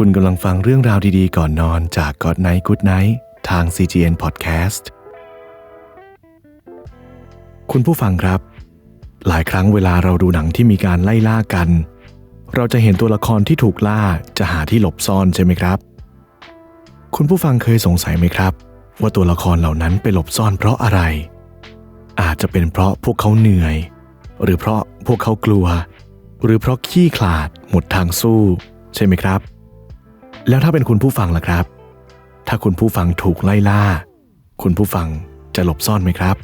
คุณกำลังฟังเรื่องราวดีๆ ก่อนนอนจาก God Night Good Night ทาง CGN Podcast คุณผู้ฟังครับ หลายครั้งเวลาเราดูหนังที่มีการไล่ล่ากัน เราจะเห็นตัวละครที่ถูกล่าจะหาที่หลบซ่อนใช่ไหมครับ คุณผู้ฟังเคยสงสัยไหมครับ ว่าตัวละครเหล่านั้นไปหลบซ่อนเพราะอะไร อาจจะเป็นเพราะพวกเขาเหนื่อย หรือเพราะพวกเขากลัว หรือเพราะขี้ขลาดหมดทางสู้ ใช่ไหมครับ แล้วถ้าเป็นคุณผู้ฟังล่ะครับ ถ้าคุณผู้ฟังถูกไล่ล่า คุณผู้ฟังจะหลบซ่อนไหมครับ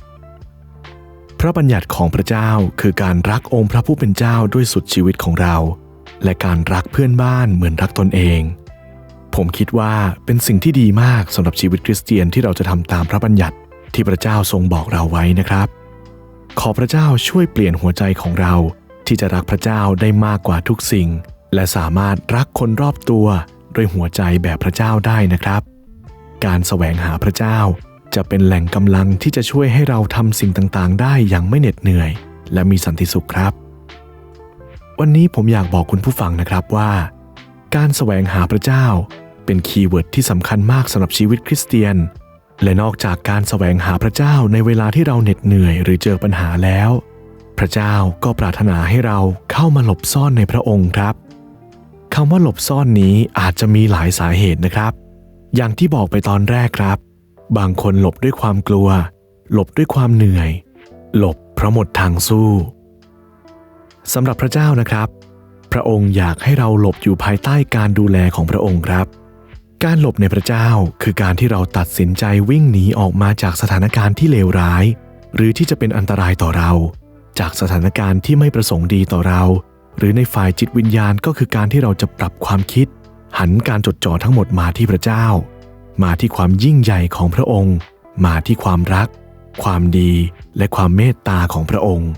พระบัญญัติของพระเจ้าคือการรักองค์พระผู้เป็นเจ้าด้วยสุดชีวิตของเรา และการรักเพื่อนบ้านเหมือนรักตนเอง ผมคิดว่าเป็นสิ่งที่ดีมากสำหรับชีวิตคริสเตียนที่เราจะทำตามพระบัญญัติที่พระเจ้าทรงบอกเราไว้นะครับ ขอพระเจ้าช่วยเปลี่ยนหัวใจของเราที่จะรักพระเจ้าได้มากกว่าทุกสิ่ง และสามารถรักคนรอบตัว ด้วยหัวใจแบบพระเจ้าได้นะครับ การแสวงหาพระเจ้าจะเป็นแหล่งกำลังที่จะช่วยให้เราทำสิ่งต่างๆ ได้อย่างไม่เหน็ดเหนื่อย และมีสันติสุขครับ วันนี้ผมอยากบอกคุณผู้ฟังนะครับว่า การแสวงหาพระเจ้าเป็นคีย์เวิร์ดที่สำคัญมากสำหรับชีวิตคริสเตียน และนอกจากการแสวงหาพระเจ้าในเวลาที่เราเหน็ดเหนื่อยหรือเจอปัญหาแล้ว พระเจ้าก็ปรารถนาให้เราเข้ามาหลบซ่อนในพระองค์ครับ คำว่าหลบซ่อนนี้อาจจะมีหลายสาเหตุนะครับ อย่างที่บอกไปตอนแรกครับ บางคนหลบด้วยความกลัว หลบด้วยความเหนื่อย หลบเพราะหมดทางสู้สำหรับพระเจ้านะครับ พระองค์อยากให้เราหลบอยู่ภายใต้การดูแลของพระองค์ครับ การหลบในพระเจ้าคือการที่เราตัดสินใจวิ่งหนีออกมาจากสถานการณ์ที่เลวร้าย หรือที่จะเป็นอันตรายต่อเรา จากสถานการณ์ที่ไม่ประสงค์ดีต่อเรา หรือในฝ่ายจิตวิญญาณก็คือการที่เราจะปรับความคิด หันการจดจ่อทั้งหมดมาที่พระเจ้า มาที่ความยิ่งใหญ่ของพระองค์ มาที่ความรัก ความดีและความเมตตาของพระองค์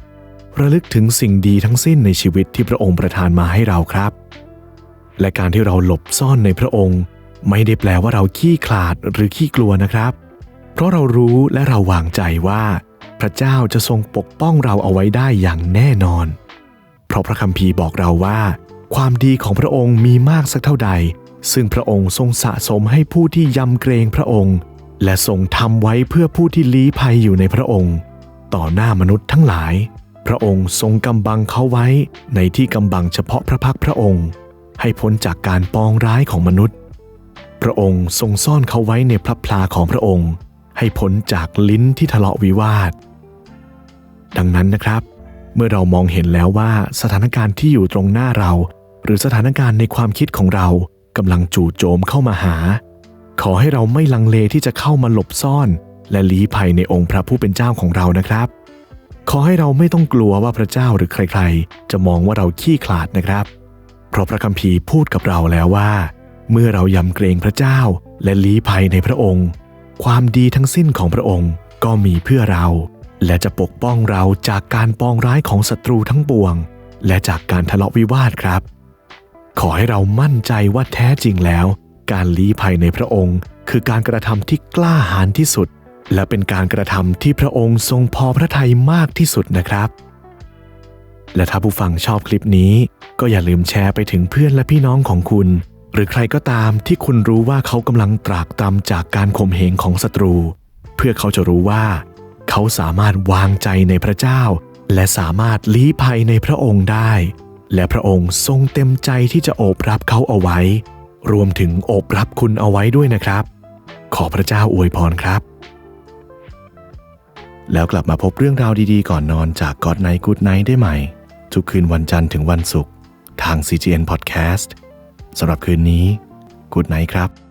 ระลึกถึงสิ่งดีทั้งสิ้นในชีวิตที่พระองค์ประทานมาให้เราครับ และการที่เราหลบซ่อนในพระองค์ ไม่ได้แปลว่าเราขี้ขลาดหรือขี้กลัวนะครับ เพราะเรารู้และเราวางใจว่า พระเจ้าจะทรงปกป้องเราเอาไว้ได้อย่างแน่นอน เพราะพระคัมภีร์บอกเราว่า ความดีของพระองค์มีมากสักเท่าใด ซึ่งพระองค์ทรงสะสมให้ผู้ที่ยำเกรงพระองค์ และทรงทำไว้เพื่อผู้ที่ลี้ภัยอยู่ในพระองค์ ต่อหน้ามนุษย์ทั้งหลาย พระองค์ทรงกำบังเขาไว้ในที่กำบังเฉพาะพระพักพระองค์ ให้พ้นจากการปองร้ายของมนุษย์ พระองค์ทรงซ่อนเขาไว้ในพระพลาของพระองค์ ให้พ้นจากลิ้นที่ทะเลาะวิวาท ดังนั้นนะครับ เมื่อเรามองเห็นแล้วว่าสถานการณ์ที่อยู่ตรงหน้าเรา หรือสถานการณ์ในความคิดของเรากำลังจู่โจมเข้ามาหา ขอให้เราไม่ลังเลที่จะเข้ามาหลบซ่อน และลี้ภัยในองค์พระผู้เป็นเจ้าของเรานะครับ ขอให้เราไม่ต้องกลัวว่าพระเจ้าหรือใครๆ จะมองว่าเราขี้ขลาดนะครับ เพราะพระคัมภีร์พูดกับเราแล้วว่า เมื่อเรายำเกรงพระเจ้าและลี้ภัยในพระองค์ ความดีทั้งสิ้นของพระองค์ก็มีเพื่อเรา และจะปกป้องเราจากการปองร้ายของศัตรูทั้งปวง และจากการทะเลาะวิวาทครับ ขอให้เรามั่นใจว่าแท้จริงแล้ว การลี้ภัยในพระองค์ คือการกระทำที่กล้าหาญที่สุด และเป็นการกระทำที่พระองค์ทรงพอพระทัยมากที่สุดนะครับ และถ้าผู้ฟังชอบคลิปนี้ ก็อย่าลืมแชร์ไปถึงเพื่อนและพี่น้องของคุณ หรือใครก็ตามที่คุณรู้ว่าเขากำลังตรากตรำจากการข่มเหงของศัตรู เพื่อเขาจะรู้ว่า เขาสามารถวางใจในพระเจ้า และสามารถลี้ภัยในพระองค์ได้ และพระองค์ทรงเต็มใจที่จะโอบรับเขาเอาไว้ รวมถึงโอบรับคุณเอาไว้ด้วยนะครับ ขอพระเจ้าอวยพรครับ แล้วกลับมาพบเรื่องราวดีๆ ก่อนนอนจาก God Night Good Night ได้ใหม่ ทุกคืนวันจันทร์ถึงวันศุกร์ทาง CGN Podcast สำหรับคืนนี้ Good Night ครับ